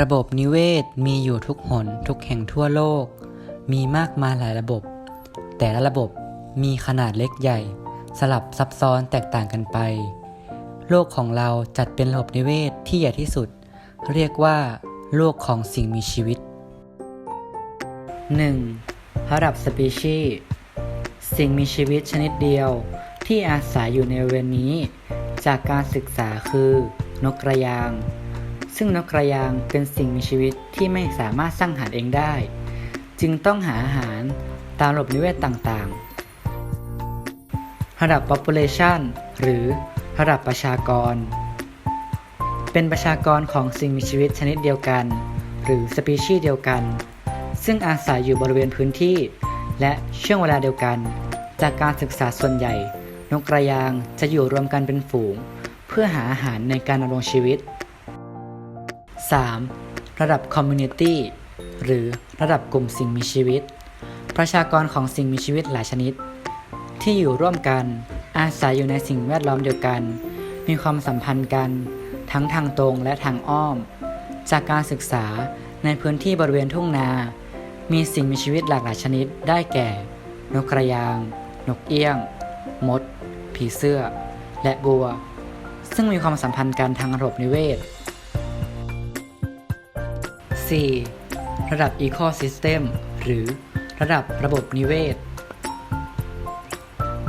ระบบนิเวศมีอยู่ทุกหนทุกแห่งทั่วโลก มีมากมายหลายระบบ แต่ละระบบมีขนาดเล็กใหญ่ สลับซับซ้อนแตกต่างกันไป โลกของเราจัดเป็นระบบนิเวศที่ใหญ่ที่สุด เรียกว่า โลกของสิ่งมีชีวิต 1. ระดับสปีชีส์สิ่งมีชีวิตชนิดเดียวที่อาศัยอยู่ในบริเวณนี้ จากการศึกษาคือนกกระยาง ซึ่งนกกระยางเป็นสิ่งมีชีวิตที่ไม่สามารถสร้างอาหารเองได้ จึงต้องหาอาหารตามระบบนิเวศต่างๆ ระดับ population หรือระดับประชากร เป็นประชากรของสิ่งมีชีวิตชนิดเดียวกัน หรือสปีชีส์เดียวกัน ซึ่งอาศัยอยู่บริเวณพื้นที่ และช่วงเวลาเดียวกัน จากการศึกษาส่วนใหญ่ นกกระยางจะอยู่รวมกันเป็นฝูง เพื่อหาอาหารในการดำรงชีวิต 3. ระดับ Community หรือระดับกลุ่มสิ่งมีชีวิต ประชากรของสิ่งมีชีวิตหลายชนิด ที่อยู่ร่วมกันอาศัยอยู่ในสิ่งแวดล้อมเดียวกัน มีความสัมพันธ์กัน ทั้งทางตรงและทางอ้อม จากการศึกษาในพื้นที่บริเวณทุ่งนา มีสิ่งมีชีวิตหลากหลายชนิดได้แก่ นกกระยาง นกเอี้ยง มด ผีเสื้อ และบัว ซึ่งมีความสัมพันธ์กันทางระบบนิเวศ 4. ระดับ Ecosystem หรือระดับระบบนิเวศ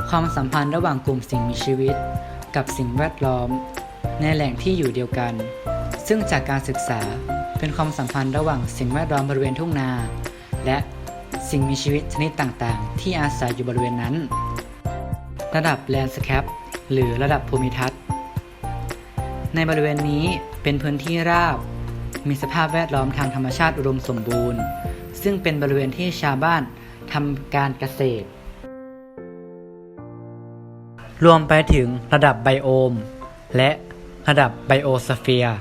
ความสัมพันธ์ระหว่างกลุ่มสิ่งมีชีวิต กับสิ่งแวดล้อม ในแหล่งที่อยู่เดียวกัน ซึ่งจากการศึกษาเป็นความสัมพันธ์ระหว่างสิ่งแวดล้อมบริเวณทุ่งนา และสิ่งมีชีวิตชนิดต่างๆ ที่อาศัยอยู่บริเวณนั้น ระดับ Landscape หรือระดับภูมิทัศน์ ในบริเวณนี้เป็นพื้นที่ราบ มีสภาพแวดล้อมทางธรรมชาติอุดมสมบูรณ์ ซึ่งเป็นบริเวณที่ชาวบ้านทำการเกษตร รวมไปถึงระดับไบโอม และระดับไบโอสเฟียร์